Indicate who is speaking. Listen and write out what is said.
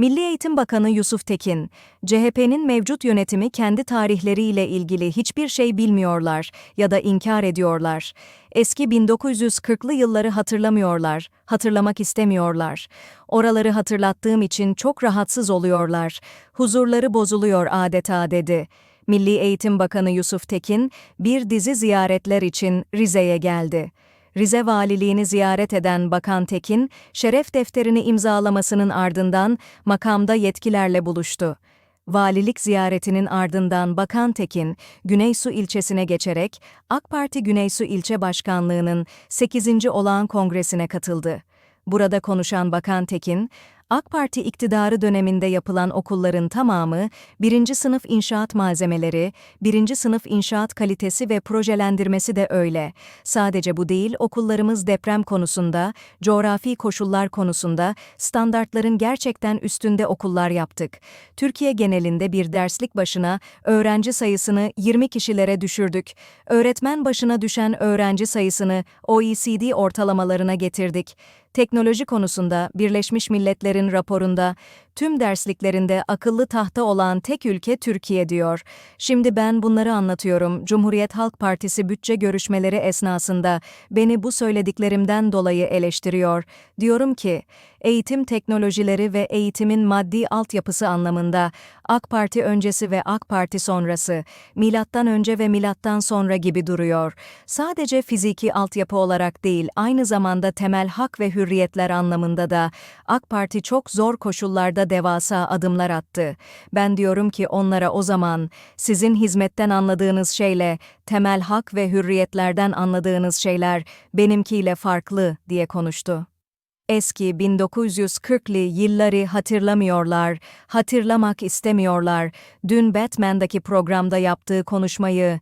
Speaker 1: Milli Eğitim Bakanı Yusuf Tekin, CHP'nin mevcut yönetimi kendi tarihleriyle ilgili hiçbir şey bilmiyorlar ya da inkar ediyorlar. Eski 1940'lı yılları hatırlamıyorlar, hatırlamak istemiyorlar. Oraları hatırlattığım için çok rahatsız oluyorlar. Huzurları bozuluyor adeta dedi. Milli Eğitim Bakanı Yusuf Tekin, bir dizi ziyaretler için Rize'ye geldi. Rize Valiliğini ziyaret eden Bakan Tekin, şeref defterini imzalamasının ardından makamda yetkilerle buluştu. Valilik ziyaretinin ardından Bakan Tekin, Güneysu ilçesine geçerek AK Parti Güneysu İlçe Başkanlığı'nın 8. olağan kongresine katıldı. Burada konuşan Bakan Tekin, AK Parti iktidarı döneminde yapılan okulların tamamı, birinci sınıf inşaat malzemeleri, birinci sınıf inşaat kalitesi ve projelendirmesi de öyle. Sadece bu değil, okullarımız deprem konusunda, coğrafi koşullar konusunda standartların gerçekten üstünde okullar yaptık. Türkiye genelinde bir derslik başına öğrenci sayısını 20 kişilere düşürdük. Öğretmen başına düşen öğrenci sayısını OECD ortalamalarına getirdik. Teknoloji konusunda Birleşmiş Milletler'in raporunda tüm dersliklerinde akıllı tahta olan tek ülke Türkiye diyor. Şimdi ben bunları anlatıyorum. Cumhuriyet Halk Partisi bütçe görüşmeleri esnasında beni bu söylediklerimden dolayı eleştiriyor. Diyorum ki, eğitim teknolojileri ve eğitimin maddi altyapısı anlamında AK Parti öncesi ve AK Parti sonrası, milattan önce ve milattan sonra gibi duruyor. Sadece fiziki altyapı olarak değil, aynı zamanda temel hak ve hürriyetler anlamında da AK Parti çok zor koşullarda devasa adımlar attı. Ben diyorum ki onlara o zaman sizin hizmetten anladığınız şeyle temel hak ve hürriyetlerden anladığınız şeyler benimkiyle farklı diye konuştu. Eski 1940'lı yılları hatırlamıyorlar, hatırlamak istemiyorlar. Dün Batman'daki programda yaptığı konuşmayı